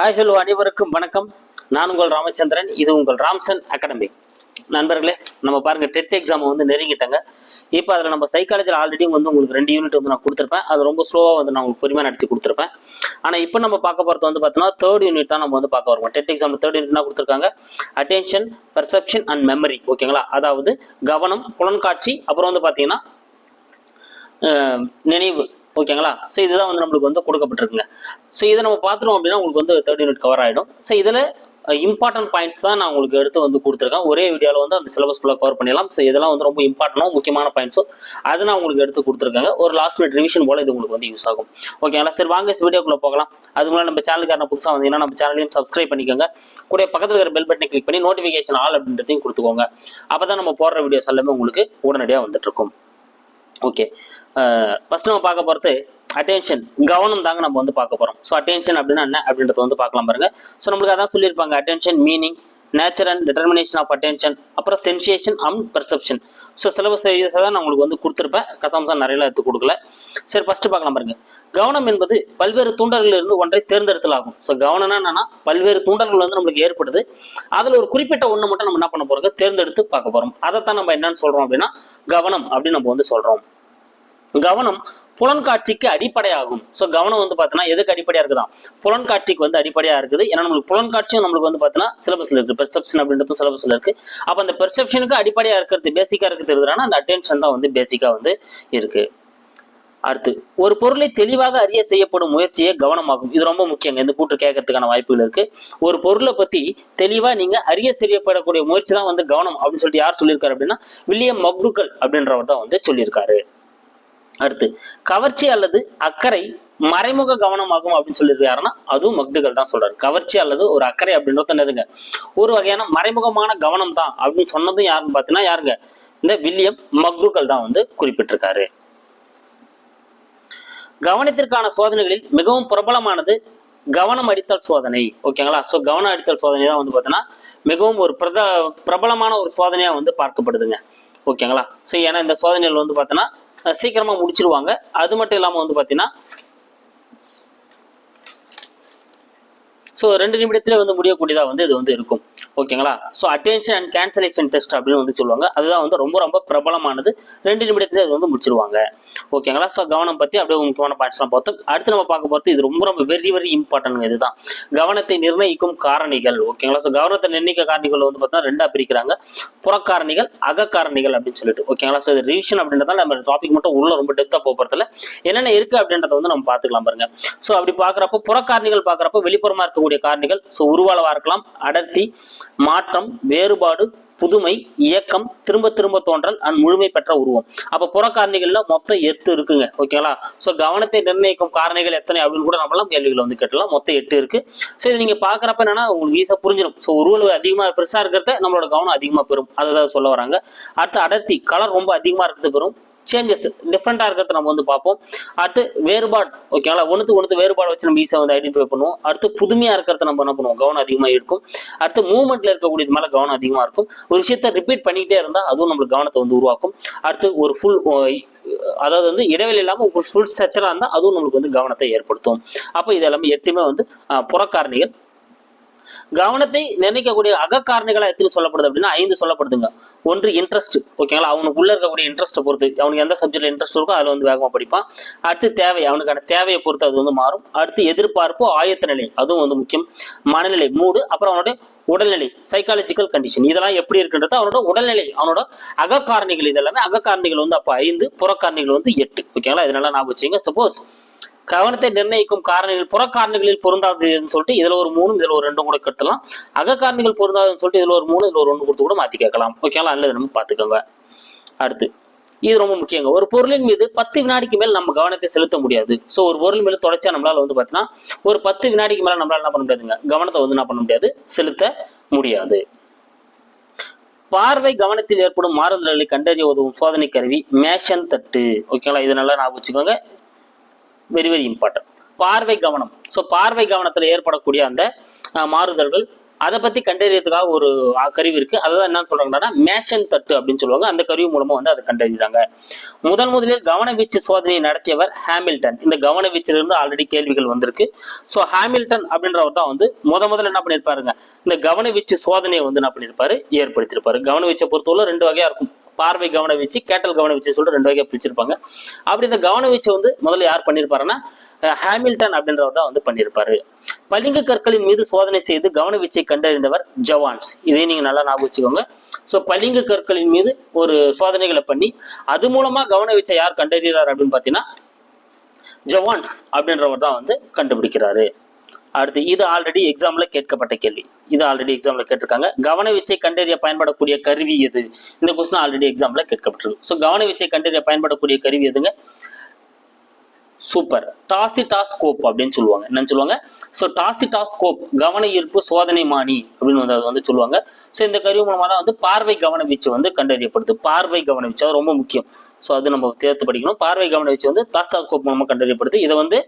Hi hello அனைவருக்கும் வணக்கம். நான் உங்கள் ராமச்சந்திரன் இது உங்கள் ராம்சன் அகாடமி நண்பர்களே நம்ம பாருங்க டெட் எக்ஸாம் வந்து நெருங்கிட்டாங்க. இப்போ அதில் நம்ம சைக்காலஜியில் ஆல்ரெடி வந்து உங்களுக்கு ரெண்டு யூனிட் வந்து நான் கொடுத்துருப்பேன். அது ரொம்ப ஸ்லோவாக வந்து நான் உங்களுக்கு பொறுமையாக நடத்தி கொடுத்துருப்பேன். ஆனால் இப்போ நம்ம பார்க்க போகிறது வந்து பார்த்தோம்னா தேர்ட் யூனிட் தான் நம்ம வந்து பார்க்க வருவோம். டெட் எக்ஸாமில் தேர்ட் யூனிட் கொடுத்துருக்காங்க? அட்டென்ஷன் பெர்செப்ஷன் அண்ட் மெமரி ஓகேங்களா அதாவது கவனம் புலன்காட்சி அப்புறம் வந்து பார்த்தீங்கன்னா நினைவு. ஓகேங்களா? ஸோ இதுதான் வந்து நம்மளுக்கு வந்து கொடுக்கப்பட்டிருக்குங்க. ஸோ இதை நம்ம பார்த்துட்டோம் அப்படின்னா உங்களுக்கு வந்து தேர்ட் யூனிட் கவர் ஆகிடும் ஸோ இதில் இம்பார்ட்டன்ட் பாயிண்ட்ஸ் தான் நான் உங்களுக்கு எடுத்து வந்து கொடுத்துருக்கேன். ஒரே வீடியோவில் வந்து அந்த சிலபஸ் ஃபுல்லாக கவர் பண்ணிடலாம். ஸோ இதெல்லாம் வந்து ரொம்ப இம்பார்ட்டனும் முக்கியமான பாயிண்ட்ஸும் அதை நான் உங்களுக்கு எடுத்து கொடுத்துருக்காங்க. ஒரு லாஸ்ட் மினிட் ரிவிஷன் போல் இது உங்களுக்கு வந்து யூஸ் ஆகும். ஓகேங்களா? சரி வாங்க வீடியோக்குள்ளே போகலாம். அது முன்னாடி நம்ம சேனலுக்கான புதுசாக வந்தீங்கன்னா நம்ம சேனலையும் சப்ஸ்கிரைப் பண்ணிக்கோங்க. கூட பக்கத்தில் இருக்கிற பெல் பட்டனை கிளிக் பண்ணி நோட்டிஃபிகேஷன் ஆல் அப்படின்றதையும் கொடுத்துக்கோங்க. அப்போ தான் நம்ம போடுற வீடியோஸ் எல்லாமே உங்களுக்கு உடனடியாக வந்துட்டு இருக்கும். ஓகே ஃபர்ஸ்ட் நம்ம பார்க்க போகிறது அட்டென்ஷன் கவனம் தாங்க நம்ம வந்து பார்க்க போகிறோம் ஸோ அட்டென்ஷன் அப்படின்னா என்ன அப்படின்றத வந்து பார்க்கலாம் பாருங்க. ஸோ நம்மளுக்கு அதான் சொல்லியிருப்பாங்க. Attention meaning nature and determination of attention அப்புறம் sensation and perception so syllabus தான் நான் உங்களுக்கு வந்து கொடுத்துருப்பேன். கசம்சம் நிறைய எடுத்து கொடுக்கல. சரி ஃபர்ஸ்ட் பார்க்கலாம் பாருங்க. கவனம் என்பது பல்வேறு தூண்டல்களில் இருந்து ஒன்றை தேர்ந்தெடுத்தல் ஆகும் ஸோ கவனம்னா என்னன்னா பல்வேறு தூண்டல்கள் வந்து நம்மளுக்கு ஏற்படுது. அதில் ஒரு குறிப்பிட்ட ஒன்று மட்டும் நம்ம என்ன பண்ண போறோம் தேர்ந்தெடுத்து பார்க்க போகிறோம் அதைத்தான் நம்ம என்னன்னு சொல்கிறோம் அப்படின்னா கவனம் அப்படின்னு நம்ம வந்து சொல்கிறோம் கவனம் புலன்காட்சிக்கு அடிப்படையாகும். ஸோ கவனம் வந்து பார்த்தீங்கன்னா எதுக்கு அடிப்படையாக இருக்குதான் புலன்காட்சிக்கு வந்து அடிப்படையாக இருக்குது. ஏன்னா நம்மளுக்கு புலன்காட்சியும் நம்மளுக்கு வந்து பார்த்தீங்கன்னா சிலபஸில் இருக்குது பெர்செப்ஷன் அப்படின்றதும் சிலபஸில் இருக்குது அப்போ அந்த பெர்செப்ஷனுக்கு அடிப்படையாக இருக்கிறது பேசிக்காக இருக்கிறது இருக்குதுன்னா அந்த அட்டென்ஷன் தான் வந்து பேசிக்காக வந்து இருக்குது அடுத்து ஒரு பொருளை தெளிவாக அறிய செய்யப்படும் முயற்சியே கவனமாகும். இது ரொம்ப முக்கியங்க. இந்த கூட்டு கேட்கறதுக்கான வாய்ப்புகள் இருக்கு. ஒரு பொருளை பத்தி தெளிவா நீங்க அறிய செய்யப்படக்கூடிய முயற்சி தான் வந்து கவனம் அப்படின்னு சொல்லிட்டு யார் சொல்லியிருக்காரு அப்படின்னா வில்லியம் மக்ருக்கல் அப்படின்றவர் தான் வந்து சொல்லியிருக்காரு. அடுத்து கவர்ச்சி அல்லது அக்கறை மறைமுக கவனமாகும் அப்படின்னு சொல்லியிருக்கு யாருன்னா அதுவும் மக்டுகள் தான் சொல்றாரு. கவர்ச்சி அல்லது ஒரு அக்கறை அப்படின்றது என்னதுங்க? ஒரு வகையான மறைமுகமான கவனம் தான் அப்படின்னு சொன்னதும் யாருன்னு பார்த்தீங்கன்னா யாருங்க? இந்த வில்லியம் மக்டுகள் தான் வந்து குறிப்பிட்டிருக்காரு. கவனத்திற்கான சோதனைகளில் மிகவும் பிரபலமானது கவனம் அடித்தல் சோதனை. ஓகேங்களா ஸோ கவனம் அடித்தல் சோதனை தான் வந்து பார்த்தீங்கன்னா மிகவும் ஒரு பிரத பிரபலமான ஒரு சோதனையாக வந்து பார்க்கப்படுதுங்க. ஓகேங்களா ஸோ ஏன்னா இந்த சோதனைகள் வந்து பார்த்தோன்னா சீக்கிரமாக சீக்கிரமா முடிச்சிருவாங்க. அது மட்டும் இல்லாமல் வந்து பார்த்தீங்கன்னா ஸோ ரெண்டு நிமிடத்துல வந்து முடியக்கூடியதா வந்து இது வந்து இருக்கும். ஓகேங்களா? So attention and cancellation test அப்படின்னு வந்து சொல்லுவாங்க. அதுதான் வந்து ரொம்ப ரொம்ப பிரபலமானது. ரெண்டு நிமிடத்துல அது வந்து முடிச்சிருவாங்க. ஓகேங்களா? ஸோ கவனம் பற்றி அப்படியே முக்கியமான பாயிண்ட்ஸ்லாம் பார்த்தோம். அடுத்து நம்ம பார்க்க போகிறது இது ரொம்ப ரொம்ப வெரி வெரி இம்பார்ட்டன்ட் இதுதான். கவனத்தை நிர்ணயிக்கும் காரணிகள். ஓகேங்களா? ஸோ கவனத்தை நிர்ணயிக்க காரணிகள் வந்து பார்த்தீங்கன்னா ரெண்டாக பிரிக்கிறாங்க. புறக்காரணிகள் அகக்காரணிகள் அப்படின்னு சொல்லிட்டு. ஓகேங்களா? ஸோ இது ரிவிஷன் அப்படின்றதால நம்ம டாபிக் மட்டும் உள்ள ரொம்ப டெப்த்தாக போகிறதுல என்னென்ன இருக்குது அப்படின்றத வந்து நம்ம பார்த்துக்கலாம் பாருங்க. ஸோ அப்படி பார்க்குறப்போ புறக்காரணிகள் பார்க்குறப்போ வெளிப்புறமாக இருக்கக்கூடிய காரணிகள். ஸோ உருவாளவாக இருக்கலாம் அடர்த்தி மாற்றம் வேறுபாடு புதுமை இயக்கம் திரும்ப திரும்ப தோன்றல் அண்ட் முழுமை பெற்ற உருவம். அப்ப புறக்காரணிகள்ல மொத்தம் எட்டு இருக்குங்க ஓகேங்களா ஸோ கவனத்தை நிர்ணயிக்கும் காரணிகள் எத்தனை அப்படின்னு கூட நம்மளாம் கேள்விகளை வந்து கேட்டலாம். மொத்தம் எட்டு இருக்கு. ஸோ இது நீங்க பாக்குறப்ப என்னன்னா உங்களுக்கு ஈஸியா புரிஞ்சிடும் ஸோ உருவல் அதிகமா பெருசா இருக்கிறத நம்மளோட கவனம் அதிகமா பெறும். அதுதான் சொல்ல வராங்க. அடுத்து அடர்த்தி கலர் ரொம்ப அதிகமா இருக்கிறது பெறும். சேஞ்சஸ் டிஃப்ரெண்ட்டாக இருக்கிறத நம்ம வந்து பார்ப்போம். அடுத்து வேறுபாடு ஓகேங்களா ஒன்றுத்து ஒன்று வேறுபாடு வச்சு நம்ம ஈஸியாக வந்து ஐடென்டிஃபை பண்ணுவோம். அடுத்து புதுமையாக இருக்கிறத நம்ம என்ன பண்ணுவோம்? கவனம் அதிகமாக இருக்கும் அடுத்து மூவ்மெண்ட்டில் இருக்கக்கூடியது மேலே கவனம் அதிகமாக இருக்கும். ஒரு விஷயத்த ரிப்பீட் பண்ணிக்கிட்டே இருந்தால் அதுவும் நம்மளுக்கு கவனத்தை வந்து உருவாக்கும். அடுத்து ஒரு ஃபுல் அதாவது வந்து இடைவெளி இல்லாமல் ஒரு ஃபுல் ஸ்ட்ரக்சராக இருந்தால் அதுவும் நம்மளுக்கு வந்து கவனத்தை ஏற்படுத்தும். அப்போ இது எல்லாமே எட்டுமே வந்து புறக்காரணிகள் கவனத்தை நிர்ணயிக்கக்கூடிய அகக்காரணிகளா எத்தனை சொல்லப்படுது அப்படின்னா ஐந்து சொல்லப்படுதுங்க. ஒன்று இன்ட்ரெஸ்ட் ஓகேங்களா அவனுக்கு உள்ள இருக்கக்கூடிய இன்ட்ரெஸ்ட்டை பொறுத்து அவனுக்கு எந்த சப்ஜெக்ட்ல இன்ட்ரெஸ்ட் இருக்கோ அதில் வந்து வேகமாக படிப்பான். அடுத்து தேவை அவனுக்கான தேவையை பொறுத்து அது வந்து மாறும். அடுத்து எதிர்பார்ப்பு ஆயத்த நிலை அதுவும் வந்து முக்கியம். மனநிலை மூடு அப்புறம் அவனுடைய உடல்நிலை சைக்காலஜிக்கல் கண்டிஷன் இதெல்லாம் எப்படி இருக்குன்றது அவனோட உடல்நிலை அவனோட அகக்காரணிகள் இதெல்லாமே அகக்காரணிகள் வந்து அப்போ ஐந்து புறக்காரணிகள் வந்து எட்டு ஓகேங்களா இதனால ஞாபகம் வச்சுங்க சப்போஸ் கவனத்தை நிர்ணயிக்கும் காரணிகள் புறக்காரணிகளில் பொருந்தாதுன்னு சொல்லிட்டு இதுல ஒரு மூணு இதுல ஒரு ரெண்டும் கூட கட்டலாம். அகக்காரணிகள் பொருந்தாதுன்னு சொல்லிட்டு இதுல ஒரு மூணு இதுல ஒரு ஒன்று கொடுத்து கூட மாத்தி கேட்கலாம். ஓகேங்களா அல்லது நம்ம பார்த்துக்கோங்க. அடுத்து இது ரொம்ப முக்கியங்க. ஒரு பொருளின் மீது பத்து வினாடிக்கு மேல் நம்ம கவனத்தை செலுத்த முடியாது. ஸோ ஒரு பொருள் மேல தொடர்ச்சியா நம்மளால வந்து பார்த்தீங்கன்னா ஒரு பத்து வினாடிக்கு மேல நம்மளால என்ன பண்ண முடியாதுங்க. கவனத்தை வந்து என்ன பண்ண முடியாது. செலுத்த முடியாது. பார்வை கவனத்தில் ஏற்படும் மாறுதல்களை கண்டறிய உதவும் சோதனை கருவி மேஷன் தட்டு. ஓகேங்களா இது நல்லா ஞாபகம் வச்சுக்கோங்க. வெரி வெரி இம்பார்ட்டன்ட் பார்வை கவனம். ஸோ பார்வை கவனத்தில் ஏற்படக்கூடிய அந்த மாறுதல்கள் அதை பத்தி கண்டறியறதுக்காக ஒரு கருவி இருக்கு. அதுதான் என்ன சொல்றாங்கன்னா மேஷன் தட்டு அப்படின்னு சொல்லுவாங்க. அந்த கருவி மூலமா வந்து அதை கண்டறிஞ்சாங்க முதன் முதலில் கவனவீச்சு சோதனையை நடத்தியவர் ஹாமில்டன். இந்த கவனவீச்சிலிருந்து ஆல்ரெடி கேள்விகள் வந்திருக்கு. ஸோ ஹாமில்டன் அப்படின்றவர் தான் வந்து முத முதல்ல என்ன பண்ணியிருப்பாருங்க? இந்த கவனவீச்சு சோதனையை வந்து என்ன பண்ணியிருப்பாரு? ஏற்படுத்தியிருப்பாரு. கவனவீச்சை பொறுத்தவரை ரெண்டு வகையா இருக்கும். பார்வை கவனவீச்சு கேட்டல் கவனவீச்சு சொல்லிட்டு ரெண்டு வகையாக பிரிச்சிருப்பாங்க. அப்படி இந்த கவனவீச்சு வந்து முதல்ல யார் பண்ணியிருப்பாருன்னா ஹாமில்டன் அப்படின்றவர் தான் வந்து பண்ணியிருப்பாரு பளிங்கு கற்களின் மீது சோதனை செய்து கவனவீச்சை கண்டறிந்தவர் ஜவான்ஸ். இதை நீங்க நல்லா ஞாபகம் வச்சுக்கோங்க. ஸோ பளிங்கு கற்களின் மீது ஒரு சோதனைகளை பண்ணி அது மூலமா கவனவீச்சை யார் கண்டறிகிறார் அப்படின்னு பார்த்தீங்கன்னா ஜவான்ஸ் அப்படின்றவர் தான் வந்து கண்டுபிடிக்கிறாரு. அடுத்து இது ஆல்ரெடி எக்ஸாம்ல கேட்கப்பட்ட கேள்வி. இது ஆல்ரெடி எக்ஸாம்ல கேட்டிருக்காங்க. கவனவீச்சை கண்டறிய பயன்படக்கூடிய கருவி எது? இந்த கொஸ்டின் ஆல்ரெடி எக்ஸாம்ல கேட்கப்பட்டிருக்கு. ஸோ கவனவீச்சை கண்டறிய பயன்படக்கூடிய கருவி எதுங்க? சூப்பர் டாசிடாஸ்கோப் அப்படின்னு சொல்லுவாங்க. என்னன்னு சொல்லுவாங்க? ஸோ டாசிடாஸ்கோப் கவன ஈர்ப்பு சோதனை மானி அப்படின்னு வந்து வந்து சொல்லுவாங்க. ஸோ இந்த கருவி மூலமா தான் வந்து பார்வை கவன வீச்சு வந்து கண்டறியப்படுது. பார்வை கவன வீச்சு அது ரொம்ப முக்கியம். ஸோ அது நம்ம தேர்த்து படிக்கணும். பார்வை கவனம் வச்சு வந்து டாஸ்டாஸ்கோப் மூலமாக கண்டறியப்படுது இதை வந்து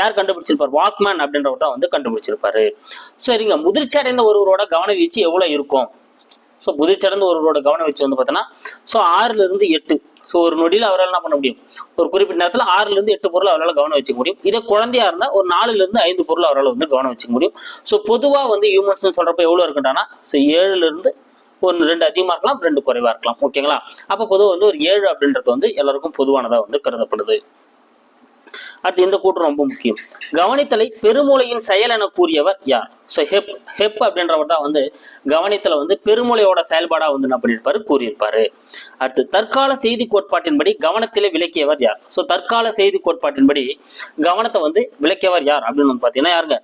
யார் கண்டுபிடிச்சிருப்பார்? வாக்மேன் அப்படின்றவர் தான் வந்து கண்டுபிடிச்சிருப்பாரு. சரிங்க முதிர்ச்சி அடைந்த ஒருவரோட கவன வீச்சு இருக்கும்? ஸோ முதிர்ச்சடைந்த ஒருவரோட கவன வீச்சு வந்து பார்த்தோன்னா ஸோ ஆறுல இருந்து எட்டு. ஸோ ஒரு நொடியில் அவரால் என்ன பண்ண முடியும்? ஒரு குறிப்பிட்ட நேரத்தில் ஆறுலேருந்து எட்டு பொருள் அவரால் கவனம் வச்சுக்க முடியும். இதே குழந்தையா இருந்தால் ஒரு நாலுலேருந்து ஐந்து பொருள் அவரால் வந்து கவனம் வச்சுக்க முடியும். ஸோ பொதுவாக வந்து ஹியூமன்ஸ்னு சொல்கிறப்ப எவ்வளோ இருக்குன்றானா ஸோ ஏழுலேருந்து ஒன்று ரெண்டு அதிகமாக இருக்கலாம் ரெண்டு குறைவாக இருக்கலாம். ஓகேங்களா? அப்போ பொதுவாக வந்து ஒரு ஏழு அப்படின்றது வந்து எல்லாருக்கும் பொதுவானதாக வந்து கருதப்படுது. அடுத்து இந்த கூட்டம் ரொம்ப முக்கியம். கவனித்தலை பெருமூளையின் செயல் என கூறியவர் யார்? ஸோ ஹெப் ஹெப் அப்படின்றவர் தான் வந்து கவனித்தலை வந்து பெருமூளையோட செயல்பாடாக வந்து என்ன பண்ணியிருப்பாரு? கூறியிருப்பாரு. அடுத்து தற்கால செய்தி கோட்பாட்டின்படி கவனத்திலே விளக்கியவர் யார்? ஸோ தற்கால செய்தி கோட்பாட்டின்படி கவனத்தை வந்து விளக்கியவர் யார் அப்படின்னு வந்து பார்த்தீங்கன்னா யாருங்க?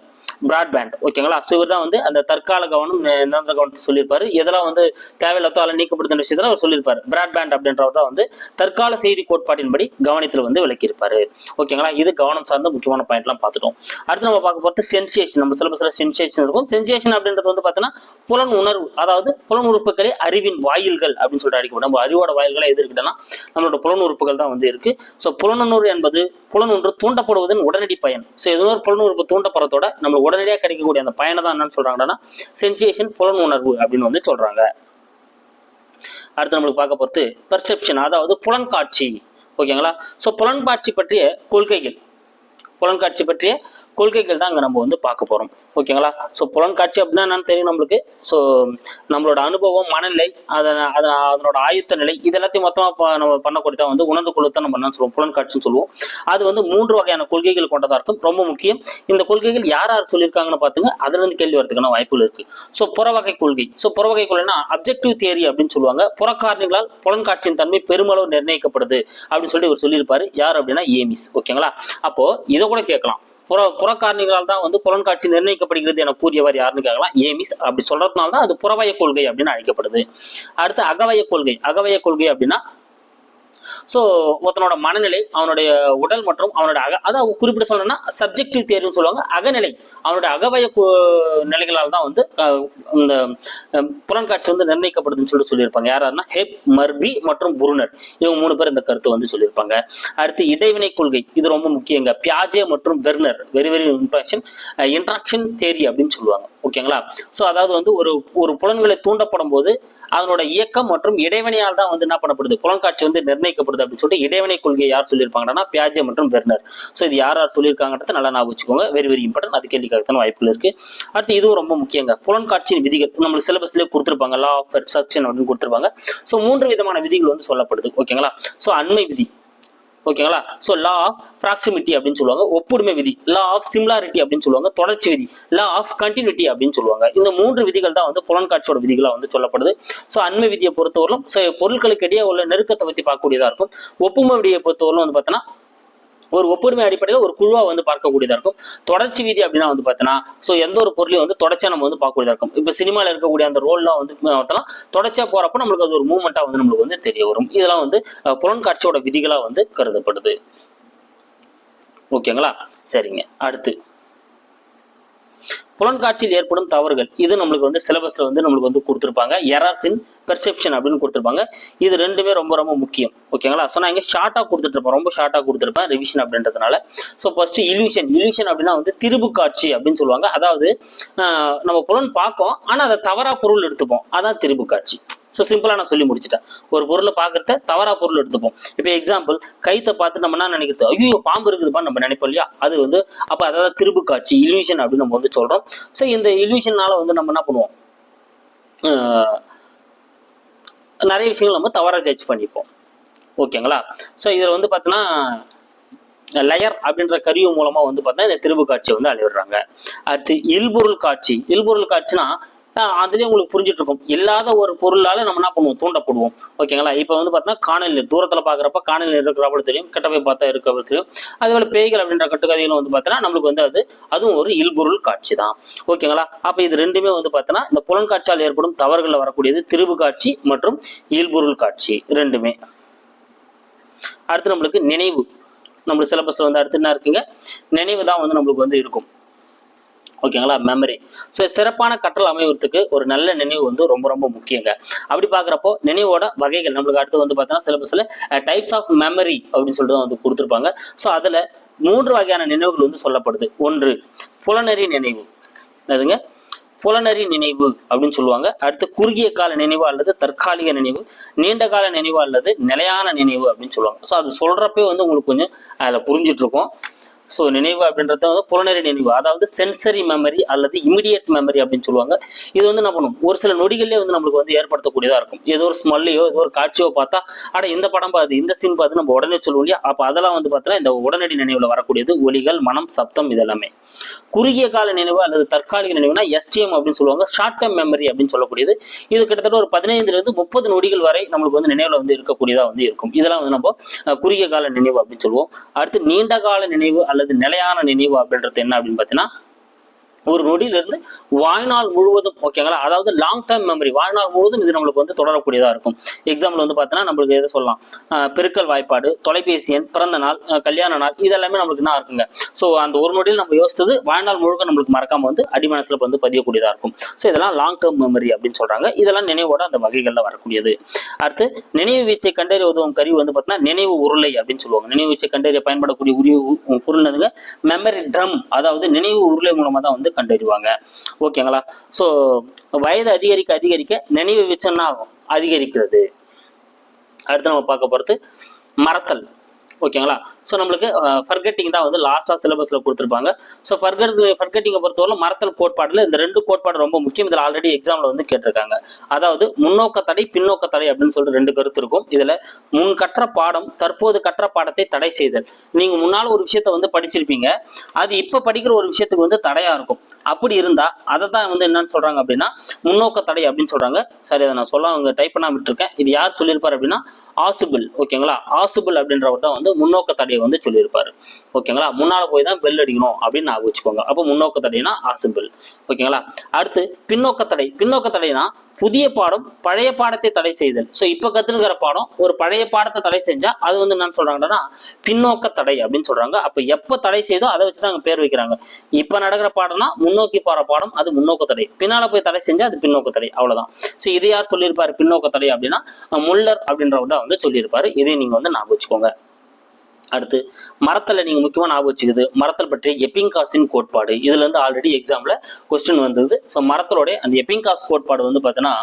பிராட்பேண்ட் ஓகேங்களா ஸோ இவர் தான் வந்து அந்த தற்கால கவனம் நிரந்தர கவனத்தை சொல்லியிருப்பாரு. எதெல்லாம் வந்து தேவையில்லாத அதில் நீக்கப்படுத்த விஷயத்தில் அவர் சொல்லியிருப்பாரு. பிராட்பேண்ட் அப்படின்றவர் தான் வந்து தற்கால செய்தி கோட்பாட்டின்படி கவனத்தில் வந்து விளக்கியிருப்பாரு. ஓகேங்களா இது கவனம் சார்ந்த முக்கியமான பாயிண்ட்லாம் பார்த்துட்டோம். அடுத்து நம்ம பார்க்க போகிறது சென்சேஷன் நம்ம சிலபஸில் சென்சேஷன் இருக்கும். சென்சேஷன் அப்படின்றது வந்து பார்த்தீங்கன்னா புலன் உணர்வு அதாவது புலன் உறுப்புகளே அறிவின் வாயில்கள் அப்படின்னு சொல்லிட்டு அடிக்கப்படும். நம்ம அறிவோட வாயில்களை எது இருக்குன்னா நம்மளோட புலன் உறுப்புகள் தான் வந்து இருக்கு. ஸோ புலனுணர்வு என்பது புலனொன்று தூண்டப்படுவதன் உடனடி பயன். ஸோ எதுவும் ஒரு புலனுறுப்பு தூண்டப்படுறதோட நம்ம உடனடியாக கிடைக்கக்கூடிய அந்த பயனை தான் என்னன்னு சொல்றாங்கன்னா சென்சேஷன் புலன் உணர்வு அப்படின்னு வந்து சொல்றாங்க. அடுத்து நம்மளுக்கு பார்க்க போகிறது பெர்செப்ஷன் அதாவது புலன்காட்சி. ஓகேங்களா? ஸோ புலன்காட்சி பற்றிய கொள்கைகள். புலன்காட்சி பற்றிய கொள்கைகள் தான் அங்கே நம்ம வந்து பார்க்க போகிறோம் ஓகேங்களா? ஸோ புலன்காட்சி அப்படின்னா என்னன்னு தெரியும் நம்மளுக்கு. ஸோ நம்மளோட அனுபவம் மனநிலை அதன் அதன் அதனோட ஆயுத்த நிலை இது எல்லாத்தையும் மொத்தமாக நம்ம பண்ணக்கூடியதான் வந்து உணர்ந்து கொள்ளத்தான் நம்ம என்ன சொல்லுவோம்? புலன்காட்சின்னு சொல்லுவோம். அது வந்து மூன்று வகையான கொள்கைகள் கொண்டதாக இருக்கும். ரொம்ப முக்கியம். இந்த கொள்கைகள் யார் யார் சொல்லியிருக்காங்கன்னு பார்த்துங்க அதுலேருந்து கேள்வி வரதுக்கான வாய்ப்புகள் இருக்குது ஸோ புறவகை கொள்கை. ஸோ புறவகை கொள்கைனா அப்ஜெக்டிவ் தியரி அப்படின்னு சொல்லுவாங்க. புறக்காரணிகளால் புலன்காட்சியின் தன்மை பெருமளவு நிர்ணயிக்கப்படுது அப்படின்னு சொல்லி இவர் சொல்லியிருப்பாரு. யார் அப்படின்னா ஏமிஸ் ஓகேங்களா? அப்போ இதை கூட கேட்கலாம். புற புறக்காரணிகளால் தான் வந்து புலன்காட்சி நிர்ணயிக்கப்படுகிறது என கூறியவர் யாருன்னு கேட்கலாம். ஏமிஸ் அப்படி சொல்றதுனால தான் அது புறவய கொள்கை அப்படின்னு அழைக்கப்படுது. அடுத்து அகவய கொள்கை. அகவய கொள்கை அப்படின்னா ஸோ ஒருத்தனோட மனநிலை அவனுடைய உடல் மற்றும் அவனோட அக அதாவது குறிப்பிட்டு சொல்லணும்னா சப்ஜெக்டிவ் தேர்வுன்னு சொல்லுவாங்க அகநிலை. அவனுடைய அகவய நிலைகளால் தான் வந்து இந்த புலன்காட்சி வந்து நிர்ணயிக்கப்படுதுன்னு சொல்லி சொல்லியிருப்பாங்க. யாராருன்னா ஹெப் மர்பி மற்றும் புருனர். இவங்க மூணு பேர் இந்த கருத்து வந்து சொல்லியிருப்பாங்க. அடுத்து இடைவினை கொள்கை. இது ரொம்ப முக்கியங்க. பியாஜே மற்றும் Werner. Very very interaction interaction theory அப்படின்னு சொல்லுவாங்க. ஓகேங்களா? ஸோ அதாவது வந்து ஒரு ஒரு புலன்களை தூண்டப்படும் போது அதனோட இயக்கம் மற்றும் இடைவினையால் தான் வந்து என்ன பண்ணப்படுது? புலன்காட்சி வந்து நிர்ணயிக்கப்படுது அப்படின்னு சொல்லிட்டு இடைவினை கொள்கையை யார் சொல்லியிருப்பாங்கன்னா பியாஜே மற்றும் வெர்னர். ஸோ இது யார் யார் சொல்லியிருக்காங்கிறத நல்லா ஞாபகம் வச்சுக்கோங்க. வெரி வெரி இம்பார்ட்டன்ட் அது கேள்விக்காகத்தான வாய்ப்புகள் இருக்கு. அடுத்து இதுவும் ரொம்ப முக்கியங்க. புலன்காட்சியின் விதிகள் நம்மளுக்கு சிலபஸ்லேயே கொடுத்துருப்பாங்க. லா ஆஃப் பெர்செப்ஷன் அப்படின்னு கொடுத்துருப்பாங்க. ஸோ மூன்று விதமான விதிகள் வந்து சொல்லப்படுது. ஓகேங்களா ஸோ அண்மை விதி. ஓகேங்களா ஸோ லா ஆஃப் ப்ராக்சிமிட்டி அப்படின்னு சொல்லுவாங்க. ஒப்புடுமை விதி. லா ஆஃப் சிமிலாரிட்டி அப்படின்னு சொல்லுவாங்க. தொடர்ச்சி விதி. லா ஆஃப் கண்டினியூட்டி அப்படின்னு சொல்லுவாங்க. இந்த மூன்று விதிகள் தான் வந்து புலன்காட்சியோட விதிகளாக வந்து சொல்லப்படுது. ஸோ அண்மை விதியை பொறுத்தவரையிலும் ஸோ பொருட்களுக்கு இடையே உள்ள நெருக்கத்தை பற்றி பார்க்கக்கூடியதாக இருக்கும். ஒப்புமை விதியை பொறுத்தவரையிலும் வந்து பார்த்தோன்னா ஒரு ஒப்புரிமை அடிப்படையில் ஒரு குழுவா வந்து பார்க்கக்கூடியதாக இருக்கும். தொடர்ச்சி விதி அப்படின்னா வந்து பார்த்தீங்கன்னா ஸோ எந்த ஒரு பொருளையும் வந்து தொடர்ச்சியா நம்ம வந்து பார்க்கக்கூடியதாக இருக்கும். இப்போ சினிமாவில் இருக்கக்கூடிய அந்த ரோல்லாம் வந்து பார்த்தோம்னா தொடர்ச்சியா போகிறப்ப நம்மளுக்கு அது ஒரு மூமெண்ட்டாக வந்து நம்மளுக்கு வந்து தெரிய வரும். இதெல்லாம் வந்து புலன்காட்சியோட விதிகளா வந்து கருதப்படுது. ஓகேங்களா? சரிங்க. அடுத்து. புலன்காட்சியில் ஏற்படும் தவறுகள். இது நம்மளுக்கு வந்து சிலபஸ்ல வந்து நம்மளுக்கு வந்து கொடுத்துருப்பாங்க. எராசின் இன் பெர்செப்ஷன் அப்படின்னு கொடுத்துருப்பாங்க. இது ரெண்டுமே ரொம்ப ரொம்ப முக்கியம். ஓகேங்களா? ஸோ நான் இங்கே ஷார்ட்டாக கொடுத்துட்ருப்பேன் ரொம்ப ஷார்ட்டாக கொடுத்துருப்பேன் ரிவிஷன் அப்படின்றதுனால. ஸோ ஃபஸ்ட்டு இல்யூஷன் இல்யூஷன் அப்படின்னா வந்து திருப்பு காட்சி அப்படின்னு சொல்லுவாங்க. அதாவது நம்ம புலன் பார்க்கோம் ஆனால் அதை தவறா பொருள் எடுத்துப்போம். அதான் திருப்பு காட்சி. ஸோ சிம்பிளாக நான் சொல்லி முடிச்சிட்டேன். ஒரு பொருளை பார்க்குறத தவறா பொருள் எடுத்துப்போம். இப்போ எக்ஸாம்பிள் கைத்தை பார்த்து நம்ம என்ன நினைக்கிறது? ஐயோ பாம்பு இருக்குதுப்பா நம்ம நினைப்போம் இல்லையா? அது வந்து அப்போ அதாவது திருப்பு காட்சி இல்யூஷன் அப்படின்னு நம்ம வந்து சொல்கிறோம் ஸோ இந்த இல்யூஷனால வந்து நம்ம என்ன பண்ணுவோம்? நிறைய விஷயங்கள் நம்ம தவறாக ஜட்ஜ் பண்ணிப்போம். ஓகேங்களா? ஸோ இதில் வந்து பார்த்தீங்கன்னா லயர் அப்படின்ற கருவி மூலமா வந்து பார்த்தா இந்த திருவு காட்சியை வந்து அழிவிடுறாங்க அடுத்து இல்பொருள் காட்சி. இல்பொருள் காட்சினா அதுலேயே உங்களுக்கு புரிஞ்சுட்டு இருக்கும் இல்லாத ஒரு பொருளால நம்ம என்ன பண்ணுவோம்? தூண்டப்படுவோம். ஓகேங்களா இப்போ வந்து பார்த்தீங்கன்னா காணல் நீர். பார்க்குறப்ப பாக்குறப்ப காணல் நீர் இருக்கிறப்ப தெரியும். கிட்ட போய் பார்த்தா இருக்கிறப்ப தெரியும். அதேபோல் பேய்கள் அப்படின்ற கட்டுக்கதைகளும் வந்து பார்த்தீங்கன்னா நம்மளுக்கு வந்து அது அதுவும் ஒரு இல்பொருள் காட்சி தான். ஓகேங்களா அப்போ இது ரெண்டுமே வந்து பார்த்தீங்கன்னா இந்த புலன் காட்சியால் ஏற்படும் தவறுகளில் வரக்கூடியது திருவு காட்சி மற்றும் இல்பொருள் காட்சி ரெண்டுமே. அடுத்து நம்மளுக்கு நினைவு. நம்மளுக்கு சிலபஸ்ல வந்து அடுத்து என்ன இருக்குங்க? நினைவு தான் வந்து நம்மளுக்கு வந்து இருக்கும். ஓகேங்களா? மெமரி ஸோ சிறப்பான கற்றல் அமைவதற்கு ஒரு நல்ல நினைவு வந்து ரொம்ப ரொம்ப முக்கியங்க. அப்படி பார்க்குறப்போ நினைவோட வகைகள் நம்மளுக்கு அடுத்து வந்து பார்த்தோன்னா சிலபஸில் டைப்ஸ் ஆஃப் மெமரி அப்படின்னு சொல்லிட்டு வந்து கொடுத்துருப்பாங்க. ஸோ அதில் மூன்று வகையான நினைவுகள் வந்து சொல்லப்படுது. ஒன்று புலனறி நினைவு. அதுங்க புலனறி நினைவு அப்படின்னு சொல்லுவாங்க. அடுத்து குறுகிய கால நினைவு அல்லது தற்காலிக நினைவு நீண்ட கால நினைவு அல்லது நிலையான நினைவு அப்படின்னு சொல்லுவாங்க. ஸோ அது சொல்றப்பே வந்து உங்களுக்கு கொஞ்சம் அதில் புரிஞ்சிட்டு இருக்கும் ஸோ நினைவு அப்படின்றது வந்து புலனறி நினைவு. அதாவது சென்சரி மெமரி அல்லது இமிடியட் மெமரி அப்படின்னு சொல்லுவாங்க. இது வந்து என்ன பண்ணும்? ஒரு சில நொடிகளே வந்து நம்மளுக்கு வந்து ஏற்படுத்தக்கூடியதா இருக்கும். ஏதோ ஒரு ஸ்மெல்லையோ ஏதோ ஒரு காட்சியோ பார்த்தா அட இந்த படம் பார்த்து இந்த சீன் பார்த்து நம்ம உடனே சொல்லுவோம் இல்லையா? அப்போ அதெல்லாம் வந்து பார்த்தோன்னா இந்த உடனடி நினைவுல வரக்கூடியது ஒலிகள் மனம் சப்தம் இதெல்லாமே. குறுகிய கால நினைவு அல்லது தற்காலிக நினைவுனா எஸ்டிஎம் அப்படின்னு சொல்லுவாங்க. ஷார்ட் டேர்ம் மெமரி அப்படின்னு சொல்லக்கூடியது. இது கிட்டத்தட்ட ஒரு பதினைந்துல இருந்து முப்பது நொடிகள் வரை நம்மளுக்கு வந்து நினைவுல வந்து இருக்கக்கூடியதா வந்து இருக்கும். இதெல்லாம் வந்து நம்ம குறுகிய கால நினைவு அப்படின்னு சொல்லுவோம். அடுத்து நீண்ட கால நினைவு அல்லது நிலையான நினைவு அப்படின்றது என்ன அப்படின்னு பார்த்தீங்கன்னா ஒரு நொடியிலிருந்து வாழ்நாள் முழுவதும் ஓகேங்களா அதாவது லாங் டேர்ம் மெமரி வாழ்நாள் முழுவதும் இது நம்மளுக்கு வந்து தொடரக்கூடியதாக இருக்கும். எக்ஸாம்பிள் வந்து பார்த்தீங்கன்னா நம்மளுக்கு எதை சொல்லலாம்? பெருக்கல் வாய்ப்பாடு தொலைபேசி எண் பிறந்த நாள் கல்யாண நாள் இதெல்லாமே நம்மளுக்கு என்ன இருக்குங்க? ஸோ அந்த ஒரு நொடியில் நம்ம யோசித்தது வாழ்நாள் முழுக்க நம்மளுக்கு மறக்காம வந்து அடிமனசில் வந்து பதியக்கூடியதாக இருக்கும். ஸோ இதெல்லாம் லாங் டேர்ம் மெமரி அப்படின்னு சொல்கிறாங்க இதெல்லாம் நினைவோட அந்த வகைகளில் வரக்கூடியது. அடுத்து நினைவு வீச்சை கண்டறிய உதவும் கருவி வந்து பார்த்தீங்கன்னா நினைவு உருளை அப்படின்னு சொல்லுவாங்க. நினைவு வீச்சை கண்டறிய பயன்படக்கூடிய உரிய பொருள் மெமரி ட்ரம் அதாவது நினைவு உருளை மூலமாக தான் வந்து கண்டறிவாங்க. ஓகேங்களா? ஸோ வயது அதிகரிக்க அதிகரிக்க நினைவு வீச்சு ஆகும்? அதிகரிக்கிறது. அடுத்து நம்ம பார்க்க போகிறது மறத்தல் ஓகேங்களா? ஸோ நம்மளுக்கு ஃபர்கெட்டிங் தான் வந்து லாஸ்ட்டாக சிலபஸில் கொடுத்துருப்பாங்க. ஸோ ஃபர்கட் ஃபர்கெட்டிங்கை பொறுத்தவரை மறத்தல் கோட்பாடில் இந்த ரெண்டு கோட்பாடு ரொம்ப முக்கியம். இதில் ஆல்ரெடி எக்ஸாமில் வந்து கேட்டிருக்காங்க. அதாவது முன்னோக்க தடை பின்னோக்க தடை அப்படின்னு சொல்லிட்டு ரெண்டு கருத்து இருக்கும். இதில் முன் கற்ற பாடம் தற்போது கற்ற பாடத்தை தடை செய்தல். நீங்கள் முன்னால் ஒரு விஷயத்த வந்து படிச்சிருப்பீங்க. அது இப்போ படிக்கிற ஒரு விஷயத்துக்கு வந்து தடையாக இருக்கும். அப்படி இருந்தா அதை தான் வந்து என்னன்னு சொல்றாங்க அப்படின்னா முன்னோக்க தடை அப்படின்னு சொல்றாங்க. சரி அதை நான் சொல்ல அவங்க டைப் பண்ணாமட்டிருக்கேன் இது யார் சொல்லியிருப்பார் அப்படின்னா ஆசுபிள் ஓகேங்களா? ஆசுபிள் அப்படின்றவர் தான் வந்து முன்னோக்க தடை தடையை வந்து சொல்லியிருப்பாரு. ஓகேங்களா? முன்னால் போய் தான் பெல் அடிக்கணும் அப்படின்னு நான் வச்சுக்கோங்க. அப்போ முன்னோக்க தடைனா ஆசுபிள் ஓகேங்களா? அடுத்து பின்னோக்க தடை. பின்னோக்க தடைனா புதிய பாடம் பழைய பாடத்தை தடை செய்தல். ஸோ இப்போ கற்றுக்கிற பாடம் ஒரு பழைய பாடத்தை தடை செஞ்சால் அது வந்து என்னன்னு சொல்கிறாங்கன்னா பின்னோக்க தடை அப்படின்னு சொல்கிறாங்க அப்போ எப்போ தடை செய்தோ அதை வச்சு தான் பேர் வைக்கிறாங்க. இப்போ நடக்கிற பாடம்னா முன்னோக்கி போற பாடம் அது முன்னோக்க தடை. பின்னால் போய் தடை செஞ்சால் அது பின்னோக்க தடை. அவ்வளோதான் ஸோ இது யார் சொல்லியிருப்பார்? பின்னோக்க தடை அப்படின்னா முல்லர் அப்படின்றவர் தான் வந்து சொல்லியிருப்பார். இதை நீங்கள் வந்து ஞாபகம் வச்சுக்கோங்க. அடுத்து மரத்தில் நீங்கள் முக்கியமாக ஞாபகம் வச்சுக்குது மரத்தில் பற்றிய எப்பிங்காஸின் கோட்பாடு. இதுல இருந்து ஆல்ரெடி எக்ஸாமில் கொஸ்டின் வந்தது. ஸோ மரத்தலோடைய அந்த எப்பிங்காஸ் கோட்பாடு வந்து பார்த்தீங்கன்னா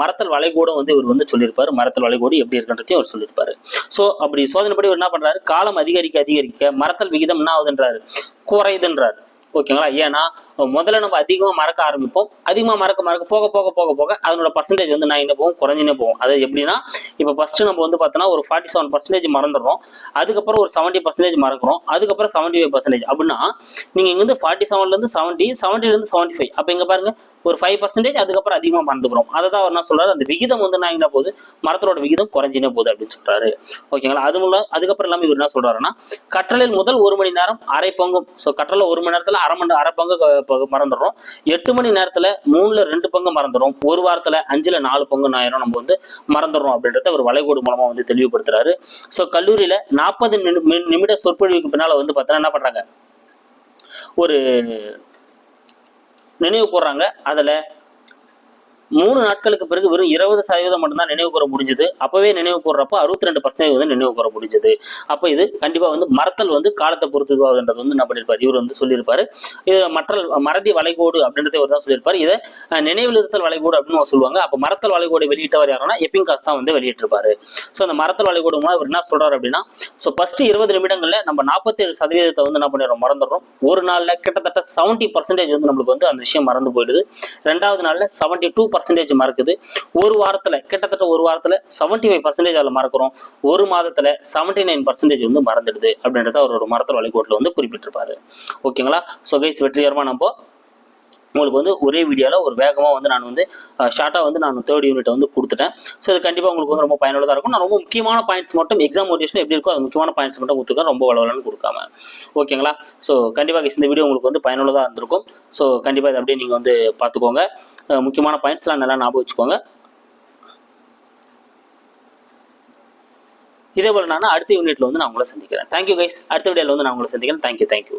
மரத்தல் வளைகூடம் வந்து இவர் வந்து சொல்லியிருப்பார் மரத்தல் வளைகோடு எப்படி இருக்குன்றதையும் அவர் சொல்லியிருப்பார் ஸோ அப்படி சோதனைப்படி இவர் என்ன பண்ணுறாரு காலம் அதிகரிக்க அதிகரிக்க மரத்தல் விகிதம் என்ன ஆகுதுன்றாரு? குறையுதுன்றார். ஓகேங்களா? ஏன்னா முதல்ல நம்ம அதிகமாக மறக்க ஆரம்பிப்போம். அதிகமாக மறக்க மறக்க போக போக போக போக அதனோட பர்சன்டேஜ் வந்து நான் என்ன போகும்? குறைஞ்சினே போகும். அது எப்படின்னா இப்போ ஃபர்ஸ்ட் நம்ம வந்து பார்த்தோன்னா ஒரு ஃபார்ட்டி செவன் பர்சன்டேஜ் மறந்துடுறோம். அதுக்கப்புறம் ஒரு செவன்ட்டி பர்சன்டேஜ் மறக்கிறோம். அதுக்கப்புறம் செவன்ட்டி ஃபைவ் பர்சன்டேஜ் அப்படின்னா நீங்கள் இங்கே வந்து ஃபார்ட்டி செவன்லேருந்து செவன்ட்டி செவன்ட்டிலேருந்து செவன்ட்டி ஃபைவ் அப்போ இங்கே பாருங்க ஒரு ஃபைவ் பர்சன்டேஜ் அதுக்கப்புறம் அதிகமாக மறந்துக்கிறோம். அதை தான் அவர் என்ன சொல்கிறார் அந்த விகிதம் வந்து நான் என்ன போகுது? மரத்தோட விகிதம் குறைஞ்சினே போகுது அப்படின்னு சொல்கிறாரு ஓகேங்களா? அது மூலம் அதுக்கப்புறம் எல்லாமே இவர் என்ன சொல்கிறாருன்னா கற்றலில் முதல் ஒரு மணி நேரம் அரை பங்கும். ஸோ கற்றலை ஒரு மணி நேரத்தில் அரை மணி அரை பங்கு க- மறந்துடுறோம். எட்டு மணி நேரத்துல மூணுல ரெண்டு பங்கு மறந்துடும். ஒரு வாரத்துல அஞ்சுல நாலு பங்கு ஆயிரம் நம்ம வந்து மறந்துடுறோம் அப்படின்றத ஒரு வளைகோடு மூலமா வந்து தெளிவுபடுத்துறாரு. ஸோ கல்லூரியில நாற்பது நிமிட சொற்பொழிவுக்கு பின்னால வந்து பார்த்தோன்னா என்ன பண்றாங்க? ஒரு நினைவு போடுறாங்க. அதுல மூணு நாட்களுக்கு பிறகு வெறும் இருபது சதவீதம் மட்டும்தான் நினைவு கூற முடிஞ்சது. அப்பவே நினைவு கூறப்போ அறுபத்தி ரெண்டு பர்சன்டேஜ் வந்து நினைவு கூற முடிஞ்சது. அப்போ இது கண்டிப்பா வந்து மரத்தல் வந்து காலத்தை பொறுத்து வந்து என்ன பண்ணியிருப்பார். இவர் வந்து சொல்லியிருப்பார். இது மற்ற மறதி வளைகோடு அப்படின்றத இவர் தான் சொல்லியிருப்பார். இதை நினைவில் இருத்தல் வளைகோடு அப்படின்னு சொல்லுவாங்க. அப்போ மரத்தல் வளைகோடு வெளியிட்டவர் யாருன்னா எப்பிங்காஸ் தான் வந்து வெளியிட்டிருப்பாரு. ஸோ அந்த மரத்தல் வளைகோடு மூலம் இவர் என்ன சொல்றாரு அப்படின்னா ஸோ ஃபர்ஸ்ட் இருபது நிமிடங்கள்ல நம்ம நாற்பத்தேழு சதவீதத்தை வந்து என்ன பண்ணிடுறோம் மறந்துடுறோம். ஒரு நாள்ல கிட்டத்தட்ட செவன்ட்டி பர்சன்டேஜ் வந்து நம்மளுக்கு வந்து அந்த விஷயம் மறந்து போயிடுது. ரெண்டாவது நாள்ல செவன்ட்டி டூ பர்சன்டேஜ் மறக்குது. ஒரு வாரத்துல கிட்டத்தட்ட ஒரு வாரத்துல செவன்ட்டி ஃபைவ் பர்சன்டேஜ் அதில் மறக்கிறோம். ஒரு மாதத்துல செவன்ட்டி நைன் பர்சன்டேஜ் வந்து மறந்துடுது அப்படின்றத அவரோட ஒரு மரத்தல் வளைகோட்டில் வந்து குறிப்பிட்டிருப்பாரு. ஓகேங்களா? ஸோ கைஸ் வெற்றிகரமாக நம்ம உங்களுக்கு வந்து ஒரே வீடியோவில் ஒரு வேகமாக வந்து நான் வந்து ஷார்ட்டாக வந்து நான் தேர்ட் யூனிட்டை வந்து கொடுத்துட்டேன். ஸோ இது கண்டிப்பாக உங்களுக்கு வந்து ரொம்ப பயனுள்ளதாக இருக்கும். நான் ரொம்ப முக்கியமான பாயிண்ட்ஸ் மட்டும் எக்ஸாம் மோட்டிவேஷன் எப்படி இருக்கோ அது முக்கியமான பாயிண்ட்ஸ் மட்டும் கொடுத்துருக்கேன். ரொம்ப வளவலன்னு கொடுக்காம. ஓகேங்களா ஸோ கண்டிப்பாக இந்த வீடியோ உங்களுக்கு வந்து பயனுள்ளதாக இருந்திருக்கும். ஸோ கண்டிப்பாக இதை அப்படியே நீங்கள் வந்து பார்த்துக்கோங்க. முக்கியமான பாயிண்ட்ஸ்லாம் நல்லா ஞாபகம் வச்சுக்கோங்க. இதே போல் நான் அடுத்த யூனிட்டில் வந்து நான் உங்களை சந்திக்கிறேன். தேங்க்யூ கைஸ் அடுத்த வீடியோவில் வந்து நான் உங்களை சந்திக்கிறேன். Thank you thank you